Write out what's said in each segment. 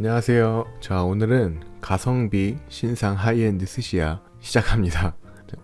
안녕하세요. 자, 오늘은 가성비 신상 하이엔드 스시야 시작합니다.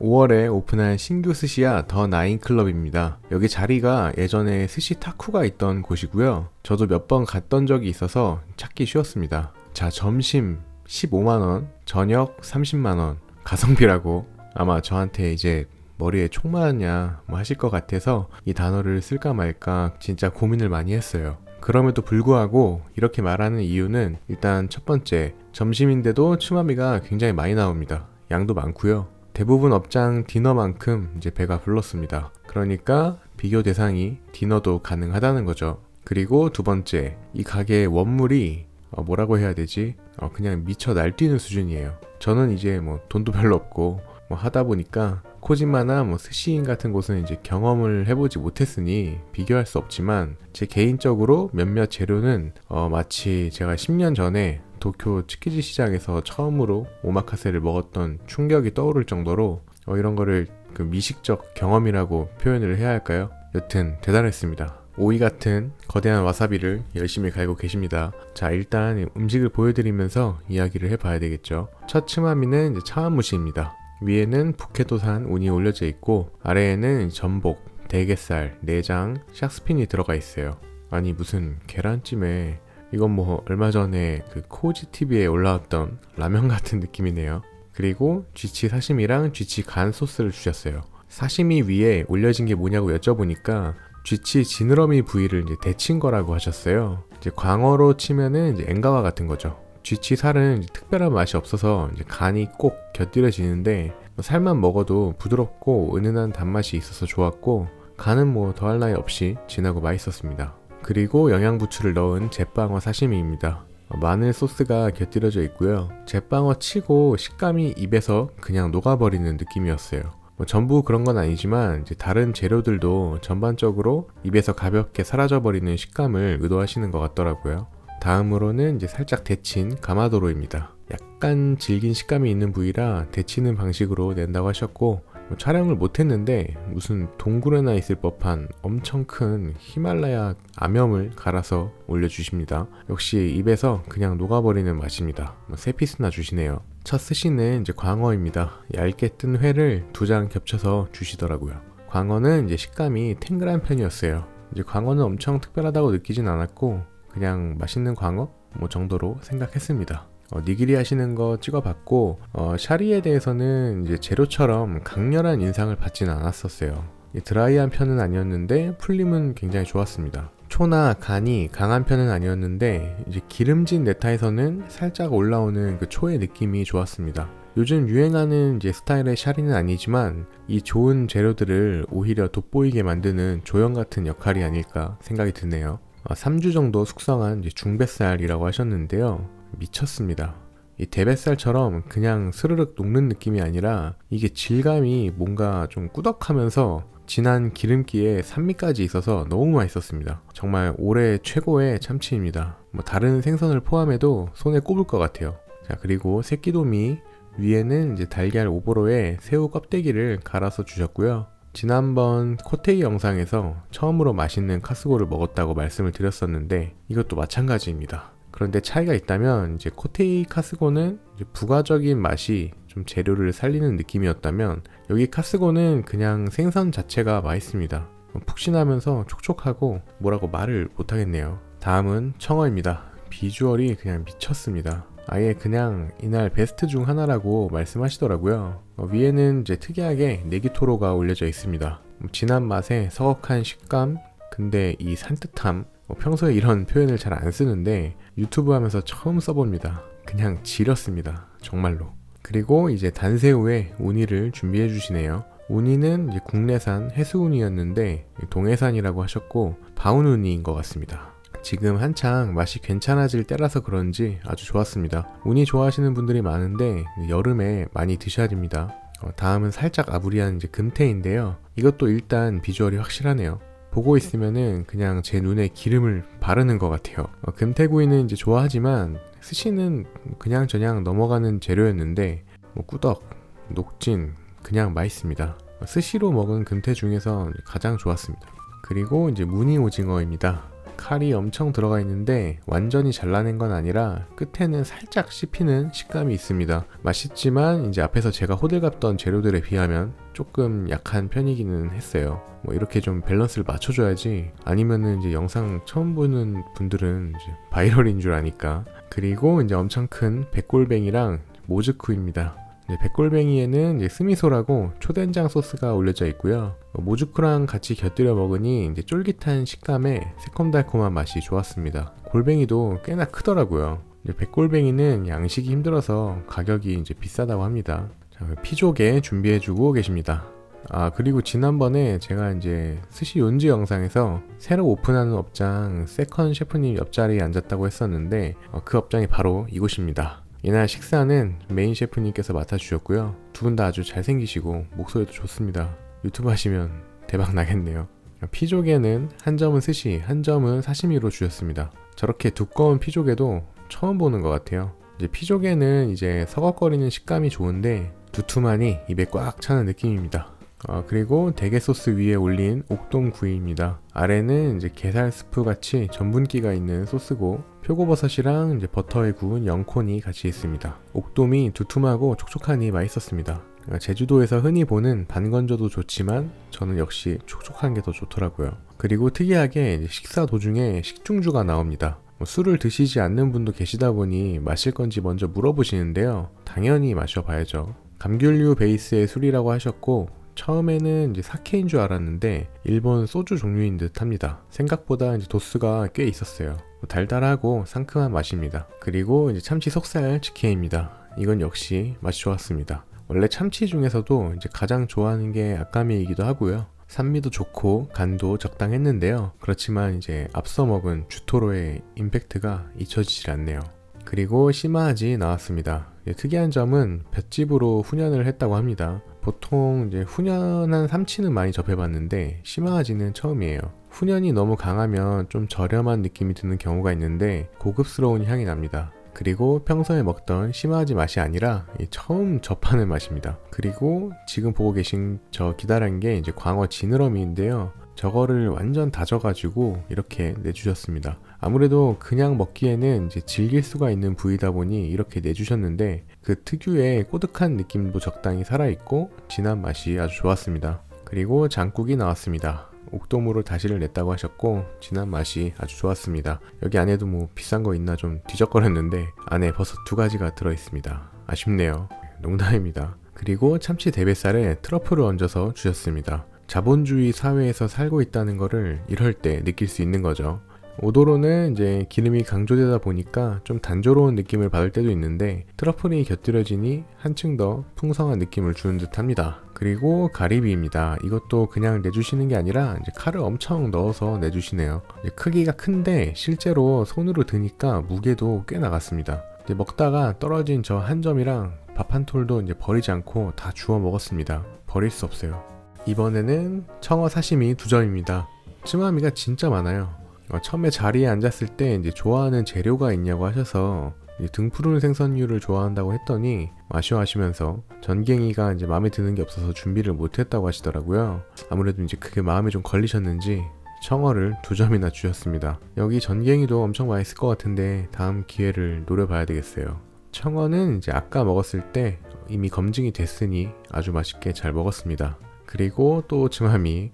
5월에 오픈한 신규 스시야 더 나인 클럽입니다. 여기 자리가 예전에 스시 타쿠가 있던 곳이고요. 저도 몇 번 갔던 적이 있어서 찾기 쉬웠습니다. 자, 점심 15만원, 저녁 30만원, 가성비라고 아마 저한테 이제 머리에 총 맞았냐 뭐 하실 것 같아서 이 단어를 쓸까 말까 진짜 고민을 많이 했어요. 그럼에도 불구하고 이렇게 말하는 이유는 일단 첫 번째 점심인데도 추마미가 굉장히 많이 나옵니다. 양도 많고요. 대부분 업장 디너만큼 이제 배가 불렀습니다. 그러니까 비교 대상이 디너도 가능하다는 거죠. 그리고 두 번째 이 가게의 원물이 어, 뭐라고 해야 되지? 어, 그냥 미쳐 날뛰는 수준이에요. 저는 이제 뭐 돈도 별로 없고 뭐 하다 보니까 코지마나 뭐 스시인 같은 곳은 이제 경험을 해보지 못했으니 비교할 수 없지만 제 개인적으로 몇몇 재료는 어 마치 제가 10년 전에 도쿄 치키지 시장에서 처음으로 오마카세를 먹었던 충격이 떠오를 정도로 어 이런 거를 그 미식적 경험이라고 표현을 해야 할까요? 여튼 대단했습니다. 오이 같은 거대한 와사비를 열심히 갈고 계십니다. 자, 일단 음식을 보여드리면서 이야기를 해봐야 되겠죠. 첫 츠마미는 이제 차와무시입니다. 위에는 북해도산 운이 올려져 있고 아래에는 전복, 대게살, 내장, 샥스핀이 들어가 있어요. 아니 무슨 계란찜에 이건 뭐 얼마 전에 그 코지 TV에 올라왔던 라면 같은 느낌이네요. 그리고 쥐치 사시미랑 쥐치 간 소스를 주셨어요. 사시미 위에 올려진 게 뭐냐고 여쭤보니까 쥐치 지느러미 부위를 이제 데친 거라고 하셨어요. 이제 광어로 치면은 이제 엥가와 같은 거죠. 쥐치 살은 특별한 맛이 없어서 간이 꼭 곁들여지는데 뭐 살만 먹어도 부드럽고 은은한 단맛이 있어서 좋았고 간은 뭐 더할 나위 없이 진하고 맛있었습니다. 그리고 영양부추를 넣은 제빵어 사시미입니다. 어, 마늘 소스가 곁들여져 있고요. 제빵어 치고 식감이 입에서 그냥 녹아버리는 느낌이었어요. 뭐 전부 그런 건 아니지만 다른 재료들도 전반적으로 입에서 가볍게 사라져버리는 식감을 의도하시는 것 같더라고요. 다음으로는 이제 살짝 데친 가마도로입니다. 약간 질긴 식감이 있는 부위라 데치는 방식으로 낸다고 하셨고 뭐 촬영을 못했는데 무슨 동굴에나 있을 법한 엄청 큰 히말라야 암염을 갈아서 올려주십니다. 역시 입에서 그냥 녹아버리는 맛입니다. 뭐 세 피스나 주시네요. 첫 스시는 이제 광어입니다. 얇게 뜬 회를 두 장 겹쳐서 주시더라고요. 광어는 이제 식감이 탱글한 편이었어요. 이제 광어는 엄청 특별하다고 느끼진 않았고 그냥 맛있는 광어 뭐 정도로 생각했습니다. 어, 니기리 하시는 거 찍어봤고 어, 샤리에 대해서는 이제 재료처럼 강렬한 인상을 받지는 않았었어요. 드라이한 편은 아니었는데 풀림은 굉장히 좋았습니다. 초나 간이 강한 편은 아니었는데 이제 기름진 네타에서는 살짝 올라오는 그 초의 느낌이 좋았습니다. 요즘 유행하는 이제 스타일의 샤리는 아니지만 이 좋은 재료들을 오히려 돋보이게 만드는 조형 같은 역할이 아닐까 생각이 드네요. 3주 어, 정도 숙성한 중뱃살이라고 하셨는데요. 미쳤습니다. 이 대뱃살처럼 그냥 스르륵 녹는 느낌이 아니라 이게 질감이 뭔가 좀 꾸덕하면서 진한 기름기에 산미까지 있어서 너무 맛있었습니다. 정말 올해 최고의 참치입니다. 뭐 다른 생선을 포함해도 손에 꼽을 것 같아요. 자 그리고 새끼도미 위에는 이제 달걀 오보로에 새우 껍데기를 갈아서 주셨고요. 지난번 코테이 영상에서 처음으로 맛있는 카스고를 먹었다고 말씀을 드렸었는데 이것도 마찬가지입니다. 그런데 차이가 있다면 이제 코테이 카스고는 이제 부가적인 맛이 좀 재료를 살리는 느낌이었다면 여기 카스고는 그냥 생선 자체가 맛있습니다. 푹신하면서 촉촉하고 뭐라고 말을 못하겠네요. 다음은 청어입니다. 비주얼이 그냥 미쳤습니다. 아예 그냥 이날 베스트 중 하나라고 말씀하시더라고요. 어, 위에는 이제 특이하게 내기토로가 올려져 있습니다. 뭐 진한 맛에 서걱한 식감, 근데 이 산뜻함, 뭐 평소에 이런 표현을 잘 안 쓰는데 유튜브 하면서 처음 써봅니다. 그냥 지렸습니다. 정말로. 그리고 이제 단새우에 우니를 준비해 주시네요. 우니는 국내산 해수우니였는데 동해산이라고 하셨고 바운 우니인 것 같습니다. 지금 한창 맛이 괜찮아질 때라서 그런지 아주 좋았습니다. 우니 좋아하시는 분들이 많은데 여름에 많이 드셔야 됩니다. 어, 다음은 살짝 아부리한 이제 금태인데요. 이것도 일단 비주얼이 확실하네요. 보고 있으면은 그냥 제 눈에 기름을 바르는 것 같아요. 어, 금태구이는 이제 좋아하지만 스시는 그냥 저냥 넘어가는 재료였는데 뭐 꾸덕, 녹진 그냥 맛있습니다. 어, 스시로 먹은 금태 중에서 가장 좋았습니다. 그리고 이제 무늬 오징어입니다. 칼이 엄청 들어가 있는데 완전히 잘라낸 건 아니라 끝에는 살짝 씹히는 식감이 있습니다. 맛있지만 이제 앞에서 제가 호들갑던 재료들에 비하면 조금 약한 편이기는 했어요. 뭐 이렇게 좀 밸런스를 맞춰줘야지 아니면은 이제 영상 처음 보는 분들은 바이럴인 줄 아니까 그리고 이제 엄청 큰 백골뱅이랑 모즈쿠입니다. 네, 백골뱅이에는 이제 스미소라고 초된장 소스가 올려져 있고요. 어, 모주쿠랑 같이 곁들여 먹으니 이제 쫄깃한 식감에 새콤달콤한 맛이 좋았습니다. 골뱅이도 꽤나 크더라고요. 백골뱅이는 양식이 힘들어서 가격이 이제 비싸다고 합니다. 자, 피조개 준비해주고 계십니다. 아 그리고 지난번에 제가 이제 스시 연지 영상에서 새로 오픈하는 업장 세컨 셰프님 옆자리에 앉았다고 했었는데 어, 그 업장이 바로 이곳입니다. 이날 식사는 메인 셰프님께서 맡아주셨고요. 두 분 다 아주 잘생기시고 목소리도 좋습니다. 유튜브 하시면 대박 나겠네요. 피조개는 한 점은 스시, 한 점은 사시미로 주셨습니다. 저렇게 두꺼운 피조개도 처음 보는 것 같아요. 이제 피조개는 이제 서걱거리는 식감이 좋은데 두툼하니 입에 꽉 차는 느낌입니다. 아, 그리고 대게 소스 위에 올린 옥돔 구이입니다. 아래는 이제 게살 스프 같이 전분기가 있는 소스고 표고버섯이랑 이제 버터에 구운 영콘이 같이 있습니다. 옥돔이 두툼하고 촉촉하니 맛있었습니다. 아, 제주도에서 흔히 보는 반건조도 좋지만 저는 역시 촉촉한 게 더 좋더라고요. 그리고 특이하게 식사 도중에 식중주가 나옵니다. 뭐 술을 드시지 않는 분도 계시다 보니 마실 건지 먼저 물어보시는데요. 당연히 마셔봐야죠. 감귤류 베이스의 술이라고 하셨고 처음에는 이제 사케인 줄 알았는데 일본 소주 종류인 듯 합니다. 생각보다 이제 도수가 꽤 있었어요. 달달하고 상큼한 맛입니다. 그리고 이제 참치 속살 치킨입니다. 이건 역시 맛이 좋았습니다. 원래 참치 중에서도 이제 가장 좋아하는 게 아까미이기도 하고요. 산미도 좋고 간도 적당했는데요. 그렇지만 이제 앞서 먹은 주토로의 임팩트가 잊혀지질 않네요. 그리고 시마하지 나왔습니다. 특이한 점은 볏집으로 훈연을 했다고 합니다. 보통 이제 훈연한 삼치는 많이 접해봤는데 심화하지는 처음이에요. 훈연이 너무 강하면 좀 저렴한 느낌이 드는 경우가 있는데 고급스러운 향이 납니다. 그리고 평소에 먹던 심화하지 맛이 아니라 처음 접하는 맛입니다. 그리고 지금 보고 계신 저 기다란 게 이제 광어 지느러미인데요. 저거를 완전 다져가지고 이렇게 내주셨습니다. 아무래도 그냥 먹기에는 이제 즐길 수가 있는 부위다 보니 이렇게 내주셨는데 그 특유의 꼬득한 느낌도 적당히 살아있고 진한 맛이 아주 좋았습니다. 그리고 장국이 나왔습니다. 옥돔으로 다시를 냈다고 하셨고 진한 맛이 아주 좋았습니다. 여기 안에도 뭐 비싼 거 있나 좀 뒤적거렸는데 안에 버섯 두 가지가 들어 있습니다. 아쉽네요. 농담입니다. 그리고 참치 대뱃살에 트러플을 얹어서 주셨습니다. 자본주의 사회에서 살고 있다는 것을 이럴 때 느낄 수 있는 거죠. 오도로는 이제 기름이 강조되다 보니까 좀 단조로운 느낌을 받을 때도 있는데 트러플이 곁들여지니 한층 더 풍성한 느낌을 주는 듯 합니다. 그리고 가리비입니다. 이것도 그냥 내주시는 게 아니라 이제 칼을 엄청 넣어서 내주시네요. 크기가 큰데 실제로 손으로 드니까 무게도 꽤 나갔습니다. 먹다가 떨어진 저 한 점이랑 밥 한 톨도 이제 버리지 않고 다 주워 먹었습니다. 버릴 수 없어요. 이번에는 청어 사시미 두 점입니다. 츠마미가 진짜 많아요. 어, 처음에 자리에 앉았을 때 이제 좋아하는 재료가 있냐고 하셔서 등푸른 생선류를 좋아한다고 했더니 아쉬워하시면서 전갱이가 이제 마음에 드는 게 없어서 준비를 못했다고 하시더라고요. 아무래도 이제 그게 마음에 좀 걸리셨는지 청어를 두 점이나 주셨습니다. 여기 전갱이도 엄청 맛있을 것 같은데 다음 기회를 노려봐야 되겠어요. 청어는 이제 아까 먹었을 때 이미 검증이 됐으니 아주 맛있게 잘 먹었습니다. 그리고 또 즈마미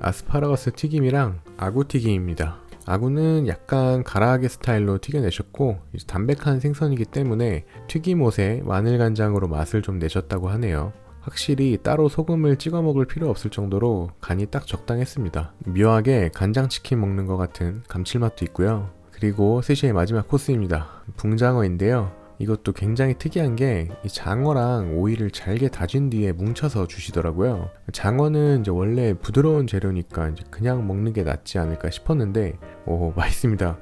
아스파라거스 튀김이랑 아구 튀김입니다. 아구는 약간 가라아게 스타일로 튀겨내셨고 담백한 생선이기 때문에 튀김옷에 마늘 간장으로 맛을 좀 내셨다고 하네요. 확실히 따로 소금을 찍어 먹을 필요 없을 정도로 간이 딱 적당했습니다. 묘하게 간장치킨 먹는 것 같은 감칠맛도 있고요. 그리고 스시의 마지막 코스입니다. 붕장어인데요. 이것도 굉장히 특이한 게이 장어랑 오이를 잘게 다진 뒤에 뭉쳐서 주시더라고요. 장어는 이제 원래 부드러운 재료니까 그냥 먹는 게 낫지 않을까 싶었는데 오 맛있습니다.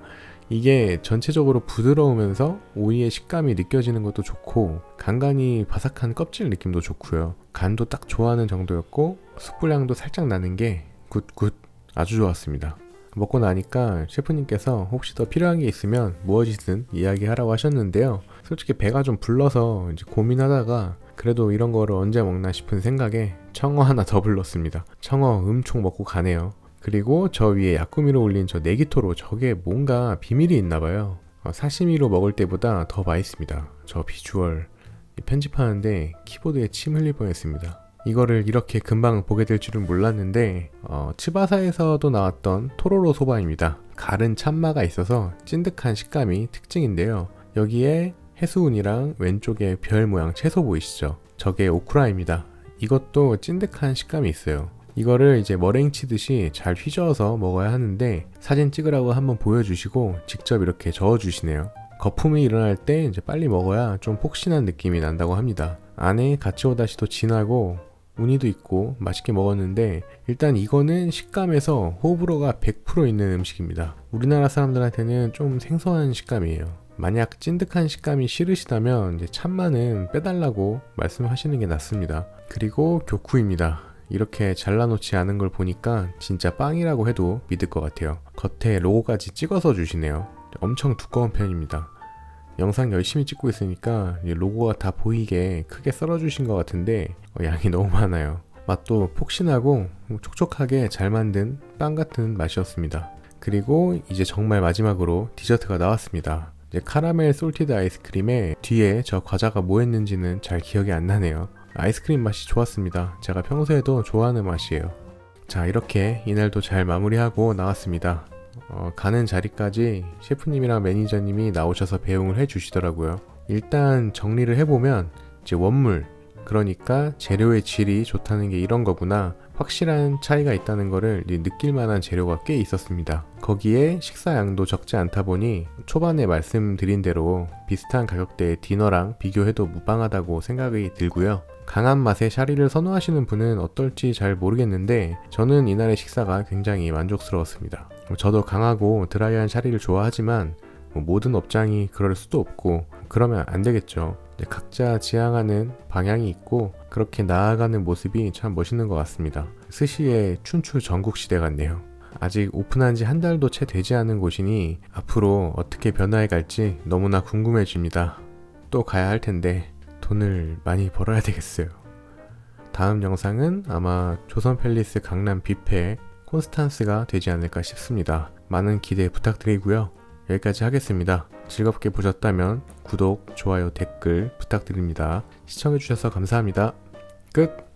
이게 전체적으로 부드러우면서 오이의 식감이 느껴지는 것도 좋고 간간이 바삭한 껍질 느낌도 좋고요. 간도 딱 좋아하는 정도였고 숯불향도 살짝 나는 게 굿굿 아주 좋았습니다. 먹고 나니까 셰프님께서 혹시 더 필요한 게 있으면 무엇이든 이야기하라고 하셨는데요. 솔직히 배가 좀 불러서 이제 고민하다가 그래도 이런 거를 언제 먹나 싶은 생각에 청어 하나 더 불렀습니다. 청어 음총 먹고 가네요. 그리고 저 위에 야꾸미로 올린 저 네기토로 저게 뭔가 비밀이 있나 봐요. 어, 사시미로 먹을 때보다 더 맛있습니다. 저 비주얼 이 편집하는데 키보드에 침 흘릴 뻔했습니다. 이거를 이렇게 금방 보게 될 줄은 몰랐는데 어, 츠바사에서도 나왔던 토로로 소바입니다. 갈은 참마가 있어서 찐득한 식감이 특징인데요. 여기에 해수운이랑 왼쪽에 별 모양 채소 보이시죠? 저게 오크라입니다. 이것도 찐득한 식감이 있어요. 이거를 이제 머랭 치듯이 잘 휘저어서 먹어야 하는데 사진 찍으라고 한번 보여주시고 직접 이렇게 저어주시네요. 거품이 일어날 때 이제 빨리 먹어야 좀 폭신한 느낌이 난다고 합니다. 안에 가츠오다시도 진하고 우니도 있고 맛있게 먹었는데 일단 이거는 식감에서 호불호가 100% 있는 음식입니다. 우리나라 사람들한테는 좀 생소한 식감이에요. 만약 찐득한 식감이 싫으시다면 이제 참마는 빼달라고 말씀하시는 게 낫습니다. 그리고 교쿠입니다. 이렇게 잘라놓지 않은 걸 보니까 진짜 빵이라고 해도 믿을 것 같아요. 겉에 로고까지 찍어서 주시네요. 엄청 두꺼운 편입니다. 영상 열심히 찍고 있으니까 이 로고가 다 보이게 크게 썰어주신 것 같은데 어, 양이 너무 많아요. 맛도 폭신하고 촉촉하게 잘 만든 빵 같은 맛이었습니다. 그리고 이제 정말 마지막으로 디저트가 나왔습니다. 카라멜 솔티드 아이스크림에 뒤에 저 과자가 뭐였는지는 잘 기억이 안 나네요. 아이스크림 맛이 좋았습니다. 제가 평소에도 좋아하는 맛이에요. 자, 이렇게 이날도 잘 마무리하고 나왔습니다. 어, 가는 자리까지 셰프님이랑 매니저님이 나오셔서 배웅을 해주시더라고요. 일단 정리를 해보면 이제 원물, 그러니까 재료의 질이 좋다는 게 이런 거구나. 확실한 차이가 있다는 거를 느낄 만한 재료가 꽤 있었습니다. 거기에 식사량도 적지 않다 보니 초반에 말씀드린 대로 비슷한 가격대의 디너랑 비교해도 무방하다고 생각이 들고요. 강한 맛의 샤리를 선호하시는 분은 어떨지 잘 모르겠는데 저는 이날의 식사가 굉장히 만족스러웠습니다. 저도 강하고 드라이한 샤리를 좋아하지만 뭐 모든 업장이 그럴 수도 없고 그러면 안 되겠죠. 각자 지향하는 방향이 있고 그렇게 나아가는 모습이 참 멋있는 것 같습니다. 스시의 춘추 전국 시대 같네요. 아직 오픈한 지 한 달도 채 되지 않은 곳이니 앞으로 어떻게 변화해 갈지 너무나 궁금해집니다. 또 가야 할 텐데 돈을 많이 벌어야 되겠어요. 다음 영상은 아마 조선 팰리스 강남 뷔페 콘스탄스가 되지 않을까 싶습니다. 많은 기대 부탁드리고요. 여기까지 하겠습니다. 즐겁게 보셨다면 구독, 좋아요, 댓글 부탁드립니다. 시청해주셔서 감사합니다. 끝!